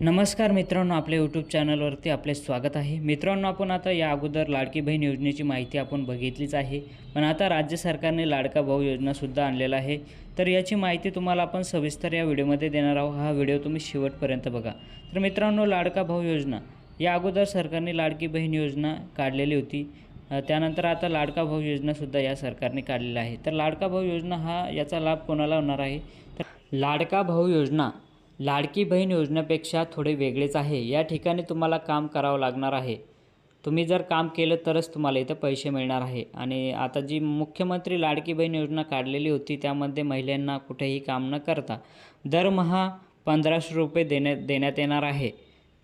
नमस्कार मित्रांनो आपल्या यूट्यूब चॅनलवरती आपले स्वागत आहे. मित्रांनो आपण आता या अगोदर लाडकी बहीण योजनेची माहिती आपण बघितलीच आहे. पण आता राज्य सरकारने लाडका भाऊ योजनासुद्धा आणलेला आहे. तर याची माहिती तुम्हाला आपण सविस्तर या व्हिडिओमध्ये देणार आहोत. हा व्हिडिओ तुम्ही शेवटपर्यंत बघा. तर मित्रांनो लाडका भाऊ योजना. या अगोदर सरकारने लाडकी बहीण योजना काढलेली होती. त्यानंतर आता लाडका भाऊ योजनासुद्धा या सरकारने काढलेला आहे. तर लाडका भाऊ योजना हा याचा लाभ कोणाला होणार आहे? तर लाडका भाऊ योजना लाडकी बहीण योजनेपेक्षा थोडे वेगळेच आहे. या ठिकाणी तुम्हाला काम करावं लागणार आहे. तुम्ही जर काम केलं तरच तुम्हाला इथं पैसे मिळणार आहे. आणि आता जी मुख्यमंत्री लाडकी बहीण योजना काढलेली होती त्यामध्ये महिलांना कुठेही काम न करता दरमहा पंधराशे रुपये देण्यात देण्यात येणार आहे.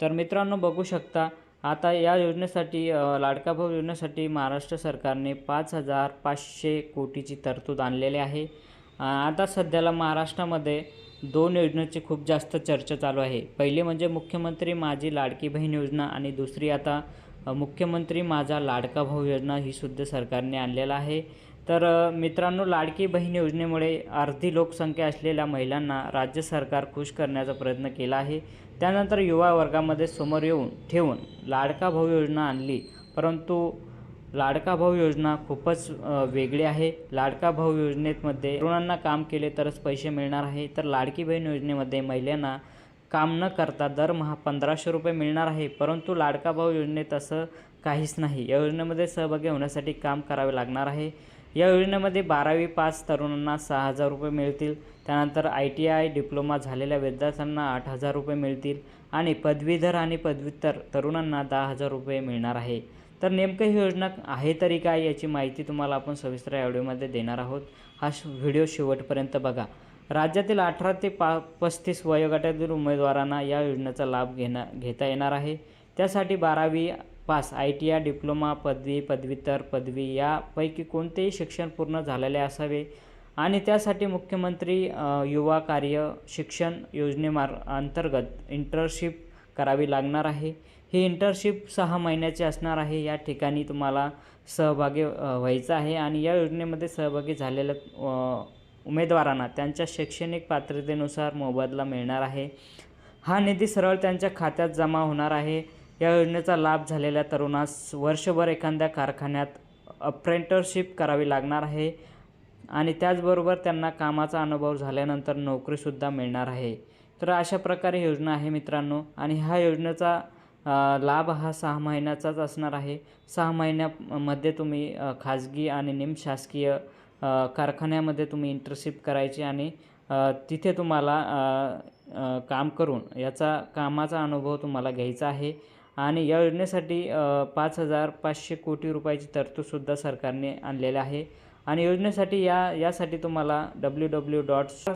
तर मित्रांनो बघू शकता आता या योजनेसाठी लाडका भाऊ योजनेसाठी महाराष्ट्र सरकारने पाच हजार पाचशे कोटीची तरतूद आणलेली आहे. आता सध्याला महाराष्ट्रामध्ये दोन योजनेची खूप जास्त चर्चा चालू आहे. पहिली म्हणजे मुख्यमंत्री माझी लाडकी बहीण योजना आणि दुसरी आता मुख्यमंत्री माझा लाडका भाऊ योजना ही सुद्धा सरकारने आणलेला आहे. तर मित्रांनो लाडकी बहीण योजनेमुळे अर्धी लोकसंख्या असलेल्या महिलांना राज्य सरकार खुश करण्याचा प्रयत्न केला आहे. त्यानंतर युवा वर्गामध्ये समोर येऊन ठेवून लाडका भाऊ योजना आणली. परंतु लाडका भाऊ योजना खूपच वेगळी आहे. लाडका भाऊ योजनेमध्ये तरुणांना काम केले तरच पैसे मिळणार आहे. तर लाडकी बहीण योजनेमध्ये महिलांना काम न करता दरमहा पंधराशे रुपये मिळणार आहे. परंतु लाडका भाऊ योजनेत असं काहीच नाही. या योजनेमध्ये सहभागी होण्यासाठी काम करावे लागणार आहे. या योजनेमध्ये बारावी पास तरुणांना सहा हजार रुपये मिळतील. त्यानंतर आय टी आय डिप्लोमा झालेल्या विद्यार्थ्यांना आठ हजार रुपये मिळतील. आणि पदवीधर आणि पदव्युत्तर तरुणांना दहा हजार रुपये मिळणार आहे. तर नेमकं ही योजना आहे तरी काय याची माहिती तुम्हाला आपण सविस्तर या व्हिडिओमध्ये देणार आहोत. हा श- व्हिडिओ शेवटपर्यंत बघा. राज्यातील अठरा ते पा पस्तीस वयोगटातील उमेदवारांना या योजनेचा लाभ घेणं घेता येणार आहे. त्यासाठी बारावी pass I T I diploma पदवी पदव्युत्तर पदवी यापैकी कोणतेही शिक्षण पूर्ण झालेले असावे. आणि त्यासाठी मुख्यमंत्री युवा कार्य शिक्षण योजनेमार अंतर्गत इंटर्नशिप करावी लागणार आहे. हे इंटर्नशिप सहा महिन्याची असणार आहे. या ठिकाणी तुम्हाला सहभागी व्हायचं आहे आणि या योजनेमध्ये सहभागी झालेल्या उमेदवारांना त्यांच्या शैक्षणिक पात्रतेनुसार मोबदला मिळणार आहे. हा निधी सरळ त्यांच्या खात्यात जमा होणार आहे. या योजनेचा लाभ झालेल्या तरुणास वर्षभर एखाद्या कारखान्यात अप्रेंटरशिप करावी लागणार आहे आणि त्याचबरोबर त्यांना कामाचा अनुभव झाल्यानंतर नोकरीसुद्धा मिळणार आहे. तर अशा प्रकारे योजना आहे मित्रांनो आणि ह्या योजनेचा लाभ हा सहा महिन्याचाच असणार आहे. सहा महिन्यामध्ये तुम्ही खाजगी आणि निमशासकीय कारखान्यामध्ये तुम्ही इंटर्नशिप करायची आणि तिथे तुम्हाला काम करून याचा कामाचा अनुभव तुम्हाला घ्यायचा आहे. आणि या योजनेसाठी पाच हजार पाचशे कोटी रुपयाची तरतूदसुद्धा सरकारने आणलेली आहे. आणि योजनेसाठी या यासाठी तुम्हाला W W dot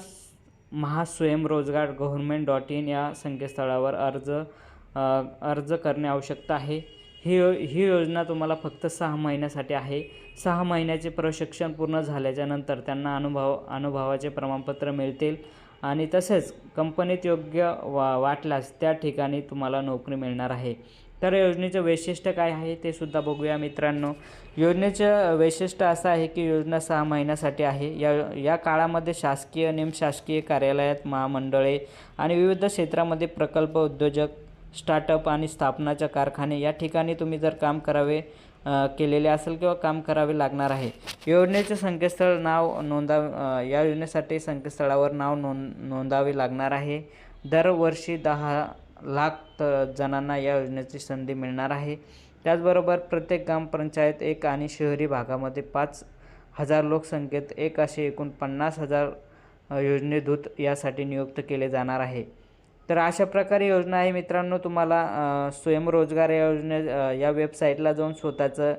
Mahaswayamrojgar government dot in या संकेतस्थळावर अर्ज अर्ज करणे आवश्यकता आहे. ही यो ही योजना तुम्हाला फक्त सहा महिन्यासाठी आहे. सहा महिन्याचे प्रशिक्षण पूर्ण झाल्याच्यानंतर त्यांना अनुभव अनुभवाचे प्रमाणपत्र मिळतील आणि तसेच कंपनीत योग्य वा वाटल्यास त्या ठिकाणी तुम्हाला नोकरी मिळणार आहे. तर योजनेचं वैशिष्ट्य काय आहे ते सुद्धा बघूया मित्रांनो. योजनेचं वैशिष्ट्य असं आहे की योजना सहा महिन्यासाठी आहे. या या काळामध्ये शासकीय निमशासकीय कार्यालयात महामंडळे आणि विविध क्षेत्रामध्ये प्रकल्प उद्योजक स्टार्टअप आणि स्थापनाच्या कारखाने या ठिकाणी तुम्ही जर काम करावे केलेले असेल किंवा काम करावे लागणार आहे. योजनेचे संकेतस्थळ नाव नोंदा या योजनेसाठी संकेतस्थळावर नाव नोंद नोंदावे लागणार आहे. दरवर्षी दहा लाख जणांना या योजनेची संधी मिळणार आहे. त्याचबरोबर प्रत्येक ग्रामपंचायत एक आणि शहरी भागामध्ये पाच हजार लोकसंख्येत एक असे एकूण पन्नास हजार योजनेदूत यासाठी नियुक्त केले जाणार आहे. तर अशा प्रकारे योजना आहे मित्रांनो तुम्हाला स्वयंरोजगार योजने या वेबसाईटला जाऊन स्वतःचं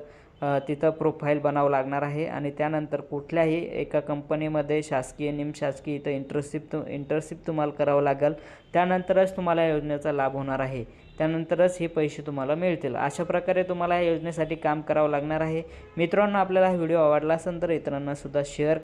तिथं प्रोफाईल बनावं लागणार आहे. आणि त्यानंतर कुठल्याही एका कंपनीमध्ये शासकीय निमशासकीय इथं इंटर्नशिप तु इंटर्नशिप तुम्हाला करावं लागेल. त्यानंतरच तुम्हाला या योजनेचा लाभ होणार आहे. त्यानंतरच हे पैसे तुम्हाला मिळतील. अशा प्रकारे तुम्हाला या योजनेसाठी काम करावं लागणार आहे. मित्रांनो आपल्याला हा व्हिडिओ आवडला असेल तर इतरांनासुद्धा शेअर